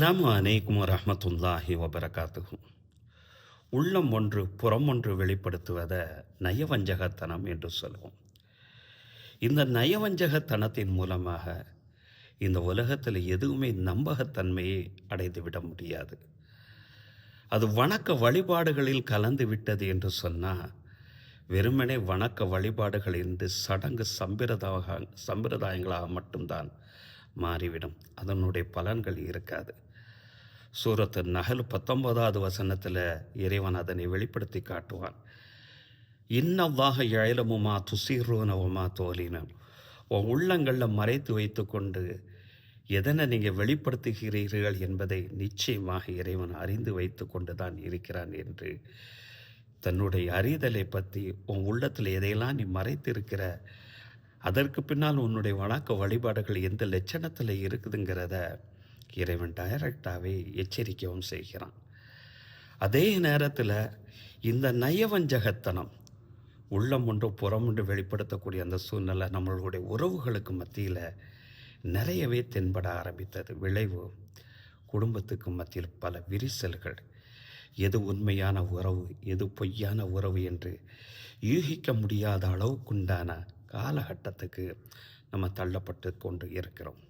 அஸ்ஸலாமு அலைக்கும் வரஹ்மத்துல்லாஹி வபரகாத்துகும் உள்ளம் ஒன்று புறம் ஒன்று வெளிப்படுத்துவதை நயவஞ்சகத்தனம் என்று சொல்லுவோம் இந்த நயவஞ்சகத்தனத்தின் மூலமாக இந்த உலகத்தில் எதுவுமே நம்பகத்தன்மையை அடைந்து விட முடியாது. அது வணக்க வழிபாடுகளில் கலந்து விட்டது என்று சொன்னால் வெறுமனே வணக்க வழிபாடுகள் என்று சடங்கு சம்பிரதாக சம்பிரதாயங்களாக மட்டும்தான் மாறிவிடும். அதனுடைய பலன்கள் இருக்காது. சூரத்து நகல் பத்தொன்பதாவது வசனத்தில் இறைவன் அதனை வெளிப்படுத்தி காட்டுவான். இன்னவாக இழலமுமா துசீரோனவுமா தோலினும். உன் உள்ளங்களில் மறைத்து வைத்துக்கொண்டு எதனை நீங்கள் வெளிப்படுத்துகிறீர்கள் என்பதை நிச்சயமாக இறைவன் அறிந்து வைத்து கொண்டு தான் இருக்கிறான் என்று. தன்னுடைய அறிதலை பற்றி உன் உள்ளத்தில் எதையெல்லாம் நீ மறைத்திருக்கிற அதற்கு பின்னால் உன்னுடைய வணக்க வழிபாடுகள் எந்த லட்சணத்தில் இருக்குதுங்கிறத இறைவன் டைரக்டாகவே எச்சரிக்கவும் செய்கிறான். அதே நேரத்தில் இந்த நயவஞ்சகத்தனம் உள்ளம் ஒன்று புறம் ஒன்று வெளிப்படுத்தக்கூடிய அந்த சூழ்நிலை நம்மளுடைய உறவுகளுக்கு மத்தியில் நிறையவே தென்பட ஆரம்பித்தது. விளைவு குடும்பத்துக்கு மத்தியில் பல விரிசல்கள். எது உண்மையான உறவு எது பொய்யான உறவு என்று யூகிக்க முடியாத அளவுக்குண்டான காலகட்டத்துக்கு நம்ம தள்ளப்பட்டு கொண்டு இருக்கிறோம்.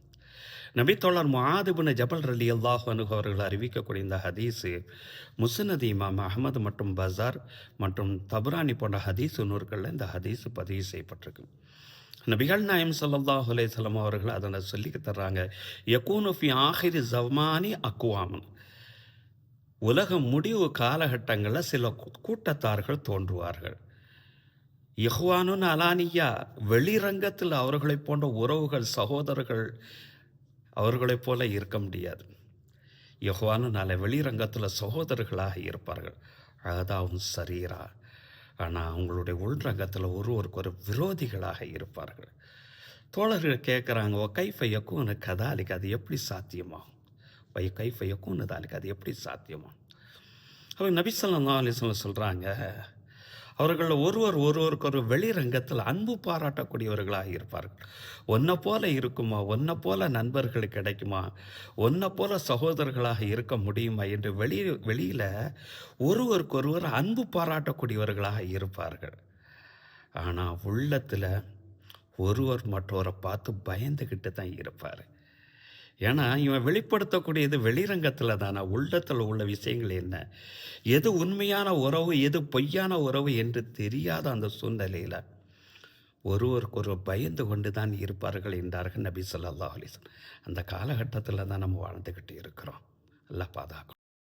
நபித்தோழர் முஆதுபின் ஜபல் ரலி அல்லாஹ் அவர்கள் அறிவிக்கக்கூடிய இந்த ஹதீஸு முஸ்னதி இமாம் அகமது மற்றும் பசார் மற்றும் தபுரானி போன்ற ஹதீஸ் நூற்களில் இந்த ஹதீஸு பதிவு செய்யப்பட்டிருக்கு. நபிகள் நாயம் சல்லாஹ் அலையம் அவர்கள் அதனை சொல்லி தர்றாங்க. யக்கூனுஃபி ஆஹிரி ஜமானி அக்குவாமன் உலக முடிவு காலகட்டங்களில் சில கூட்டத்தார்கள் தோன்றுவார்கள். யஹ்வானுன் அலானியா வெளிரங்கத்தில் அவர்களைப் போன்ற உறவுகள் சகோதரர்கள் அவர்களைப் போல இருக்க முடியாது. யஹ்வானு நாளை வெளிரங்கத்தில் சகோதரர்களாக இருப்பார்கள். அதாவும் சரீரா. ஆனால் அவங்களுடைய உள்ரங்கத்தில் ஒருவருக்கு ஒரு விரோதிகளாக இருப்பார்கள். தோழர்கள் கேட்குறாங்க ஓ கைஃபை கதாலிக்கு அது எப்படி சாத்தியமாகும் வை கைஃபையக்கும் தாலிக்கு அது எப்படி சாத்தியமாகும் அவங்க நபிசல்லாம் அலிஸ்லாம் சொல்கிறாங்க அவர்கள் ஒருவர் ஒருவருக்கு ஒரு வெளிரங்கத்தில் அன்பு பாராட்டக்கூடியவர்களாக இருப்பார்கள். ஒன்றை போல இருக்குமா? ஒன்றை போல நண்பர்கள் கிடைக்குமா? ஒன்றை போல சகோதரர்களாக இருக்க முடியுமா? என்று வெளி வெளியில் ஒருவருக்கொருவர் அன்பு பாராட்டக்கூடியவர்களாக இருப்பார்கள். ஆனால் உள்ளத்தில் ஒருவர் மற்றவரை பார்த்து பயந்துக்கிட்டு தான் இருப்பார். ஏன்னா இவன் வெளிப்படுத்தக்கூடியது வெளிரங்கத்தில் தானே? உள்ளத்தில் உள்ள விஷயங்கள் என்ன? எது உண்மையான உறவு எது பொய்யான உறவு என்று தெரியாத அந்த சூழ்நிலையில் ஒருவருக்கொரு பயந்து கொண்டு தான் இருப்பார்கள் என்றார்கள் நபி சொல்லா அலிசன் அந்த காலகட்டத்தில் தான் நம்ம வாழ்ந்துக்கிட்டு இருக்கிறோம். எல்லாம் பாதுகாக்கணும்.